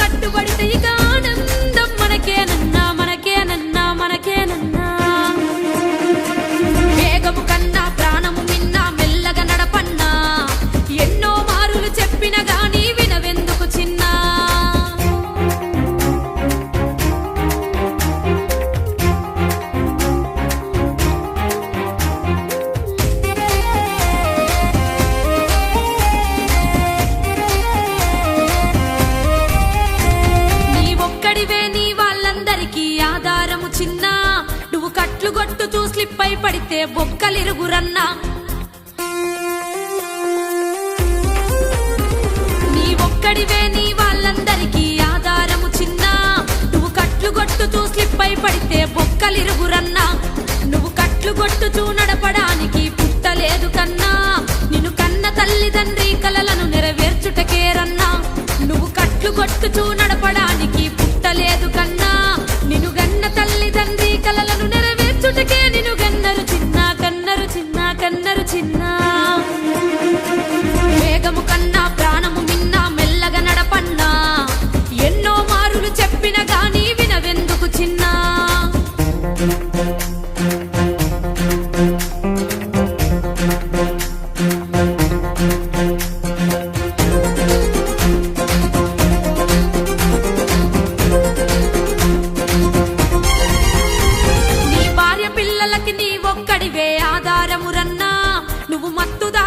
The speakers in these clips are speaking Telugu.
కట్టుబడితే స్లిప్ అయి బొక్కలిరుగురన్నా. నీ ఒక్కడివే నీ వాళ్ళందరికీ ఆధారము చిన్న. నువ్వు కట్లు కొట్టుతూ స్లిప్ అయి పడితే బొక్కలిరుగురన్నా. నువ్వు కట్లు కొట్టుతూ నడపడానికి పుట్టలేదు కన్నా. నిన్ను కన్న తల్లిదండ్రి కలలను నెరవేర్చుటకేరన్నా. నువ్వు కట్లు కొట్టుచూ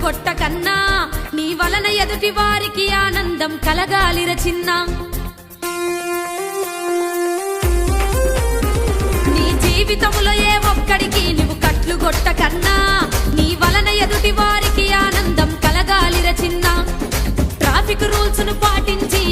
నీవు కన్నా కొట్టకన్నా నీ వలన ఎదుటి వారికి ఆనందం కలగాలిర చిన్నా. నీ జీవితములో ఏ ఒక్కడికి నీవు కట్లు కొట్టకన్నా నీ వలన ఎదుటి వారికి ఆనందం కలగాలిర చిన్నా. ట్రాఫిక్ రూల్స్ను పాటించి